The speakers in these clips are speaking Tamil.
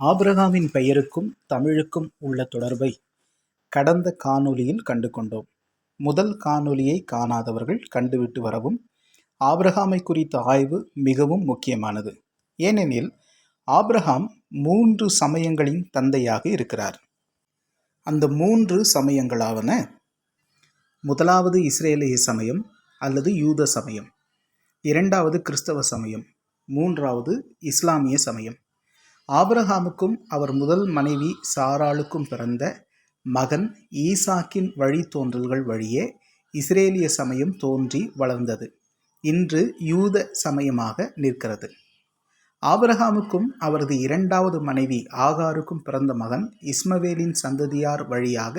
ஆபிரகாமின் பெயருக்கும் தமிழுக்கும் உள்ள தொடர்பை கடந்த காணொலியில் கண்டு கொண்டோம் முதல் காணொலியை காணாதவர்கள் கண்டுவிட்டு வரவும் ஆபிரகாமை குறித்த ஆய்வு மிகவும் முக்கியமானது. ஏனெனில் ஆப்ரஹாம் மூன்று சமயங்களின் தந்தையாக இருக்கிறார். அந்த மூன்று சமயங்களாவன முதலாவது இஸ்ரேலிய சமயம் அல்லது யூத சமயம் இரண்டாவது கிறிஸ்தவ சமயம் மூன்றாவது இஸ்லாமிய சமயம். ஆபிரகாமுக்கும் அவர் முதல் மனைவி சாராளுக்கும் பிறந்த மகன் ஈசாக்கின் வழித்தோன்றல்கள் வழியே இஸ்ரேலிய சமயம் தோன்றி வளர்ந்தது. இன்று யூத சமயமாக நிற்கிறது. ஆபரகாமுக்கும் அவரது இரண்டாவது மனைவி ஆகாருக்கும் பிறந்த மகன் இஸ்மவேலின் சந்ததியார் வழியாக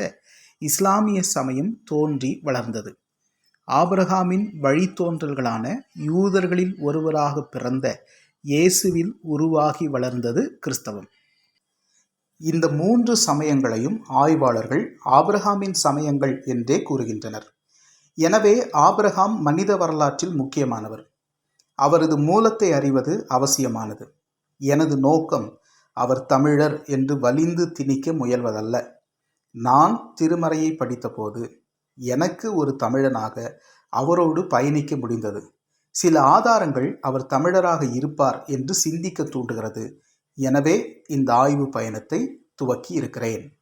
இஸ்லாமிய சமயம் தோன்றி வளர்ந்தது. ஆபரகாமின் வழித்தோன்றல்களான யூதர்களில் ஒருவராக பிறந்த இயேசுவில் உருவாகி வளர்ந்தது கிறிஸ்தவம். இந்த மூன்று சமயங்களையும் ஆய்வாளர்கள் ஆபிரகாமின் சமயங்கள் என்றே கூறுகின்றனர். எனவே ஆபிரகாம் மனித வரலாற்றில் முக்கியமானவர். அவரது மூலத்தை அறிவது அவசியமானது. எனது நோக்கம் அவர் தமிழர் என்று வலிந்து திணிக்க முயல்வதல்ல. நான் திருமறையை படித்தபோது எனக்கு ஒரு தமிழனாக அவரோடு பயணிக்க முடிந்தது. சில ஆதாரங்கள் அவர் தமிழராக இருப்பார் என்று சிந்திக்க தூண்டுகிறது. எனவே இந்த ஆய்வு பயணத்தை துவக்கி இருக்கிறேன்.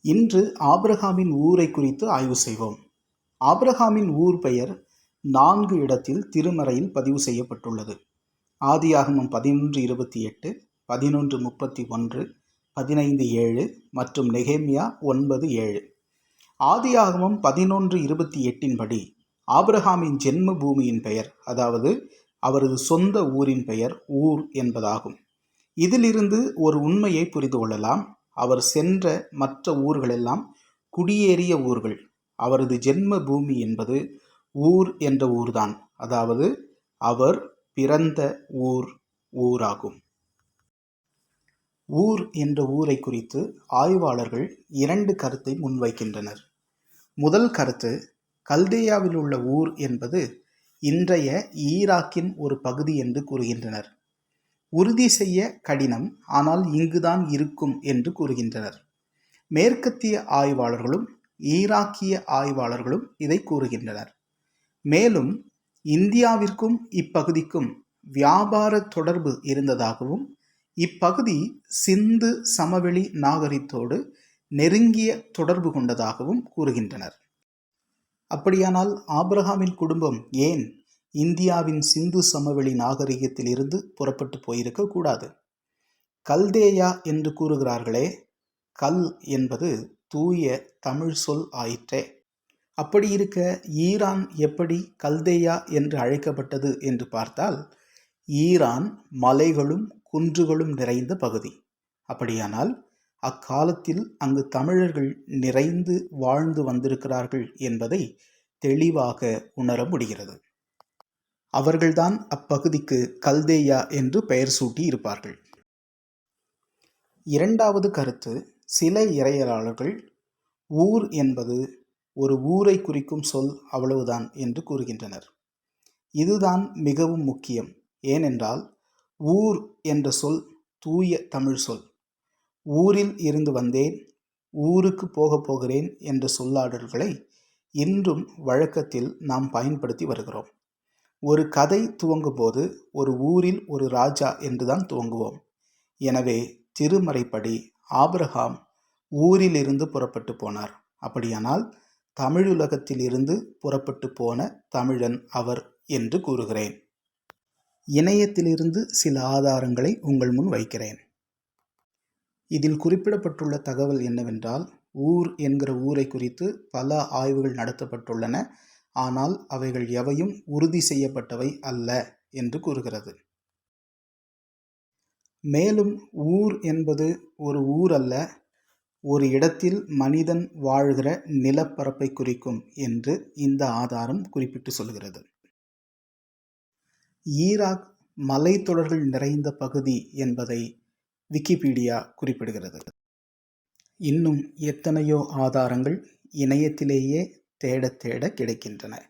இன்று ஆப்ரஹாமின் ஊரை குறித்து ஆய்வு செய்வோம். ஆப்ரஹாமின் ஊர் பெயர் நான்கு இடத்தில் திருமறையில் பதிவு செய்யப்பட்டுள்ளது. ஆதியாகமம் பதினொன்று இருபத்தி எட்டு பதினொன்று முப்பத்தி ஒன்று பதினைந்து ஏழு மற்றும் நெகேமியா ஒன்பது ஏழு. ஆதியாகமம் பதினொன்று இருபத்தி எட்டின்படி ஆபிரஹாமின் ஜென்ம பூமியின் பெயர் அதாவது அவரது சொந்த ஊரின் பெயர் ஊர் என்பதாகும். இதிலிருந்து ஒரு உண்மையை புரிந்து கொள்ளலாம். அவர் சென்ற மற்ற ஊர்களெல்லாம் குடியேறிய ஊர்கள். அவரது ஜென்ம பூமி என்பது ஊர் என்ற ஊர்தான். அதாவது அவர் பிறந்த ஊர் ஊராகும். ஊர் என்ற ஊரை குறித்து ஆய்வாளர்கள் இரண்டு கருத்தை முன்வைக்கின்றனர். முதல் கருத்து கல்தேயாவில் உள்ள ஊர் என்பது இன்றைய ஈராக்கின் ஒரு பகுதி என்று கூறுகின்றனர். உறுதி செய்ய கடினம் ஆனால் இங்குதான் இருக்கும் என்று கூறுகின்றனர். மேற்கத்திய ஆய்வாளர்களும் ஈராக்கிய ஆய்வாளர்களும் இதை கூறுகின்றனர். மேலும் இந்தியாவிற்கும் இப்பகுதிக்கும் வியாபார தொடர்பு இருந்ததாகவும் இப்பகுதி சிந்து சமவெளி நாகரிகத்தோடு நெருங்கிய தொடர்பு கொண்டதாகவும் கூறுகின்றனர். அப்படியானால் ஆப்ரஹாமின் குடும்பம் ஏன் இந்தியாவின் சிந்து சமவெளி நாகரிகத்தில் இருந்து புறப்பட்டு போயிருக்க கூடாது? கல்தேயா என்று கூறுகிறார்களே கல் என்பது தூய தமிழ் சொல் ஆயிற்றே. அப்படி இருக்க ஈரான் எப்படி கல்தேயா என்று அழைக்கப்பட்டது என்று பார்த்தால் ஈரான் மலைகளும் குன்றுகளும் நிறைந்த பகுதி. அப்படியானால் அக்காலத்தில் அங்கு தமிழர்கள் நிறைந்து வாழ்ந்து வந்திருக்கிறார்கள் என்பதை தெளிவாக உணர முடிகிறது. அவர்கள்தான் அப்பகுதிக்கு கல்தேயா என்று பெயர் சூட்டி இருப்பார்கள். இரண்டாவது கருத்து சில இறையலாளர்கள் ஊர் என்பது ஒரு ஊரை குறிக்கும் சொல் அவ்வளவுதான் என்று கூறுகின்றனர். இதுதான் மிகவும் முக்கியம் ஏனென்றால் ஊர் என்ற சொல் தூய தமிழ் சொல். ஊரில் இருந்து வந்தேன் ஊருக்கு போகப் போகிறேன் என்ற சொல்லாடல்களை இன்றும் வழக்கத்தில் நாம் பயன்படுத்தி வருகிறோம். ஒரு கதை துவங்கும் போது ஒரு ஊரில் ஒரு ராஜா என்றுதான் துவங்குவோம். எனவே திருமறைப்படி ஆபிரகாம் ஊரிலிருந்து புறப்பட்டு போனார். அப்படியானால் தமிழுலகத்திலிருந்து புறப்பட்டு போன தமிழன் அவர் என்று கூறுகிறேன். இணையத்திலிருந்து சில ஆதாரங்களை உங்கள் முன் வைக்கிறேன். இதில் குறிப்பிடப்பட்டுள்ள தகவல் என்னவென்றால் ஊர் என்கிற ஊரை குறித்து பல ஆய்வுகள் நடத்தப்பட்டுள்ளன. ஆனால் அவைகள் எவையும் உறுதி செய்யப்பட்டவை அல்ல என்று கூறுகிறது. மேலும் ஊர் என்பது ஒரு ஊர் அல்ல ஒரு இடத்தில் மனிதன் வாழ்கிற நிலப்பரப்பை குறிக்கும் என்று இந்த ஆதாரம் குறிப்பிட்டு சொல்கிறது. ஈராக் மலைத்தொடர்கள் நிறைந்த பகுதி என்பதை விக்கிபீடியா குறிப்பிடுகிறது. இன்னும் எத்தனையோ ஆதாரங்கள் இணையத்திலேயே தேட தேட கிடைக்கின்றன.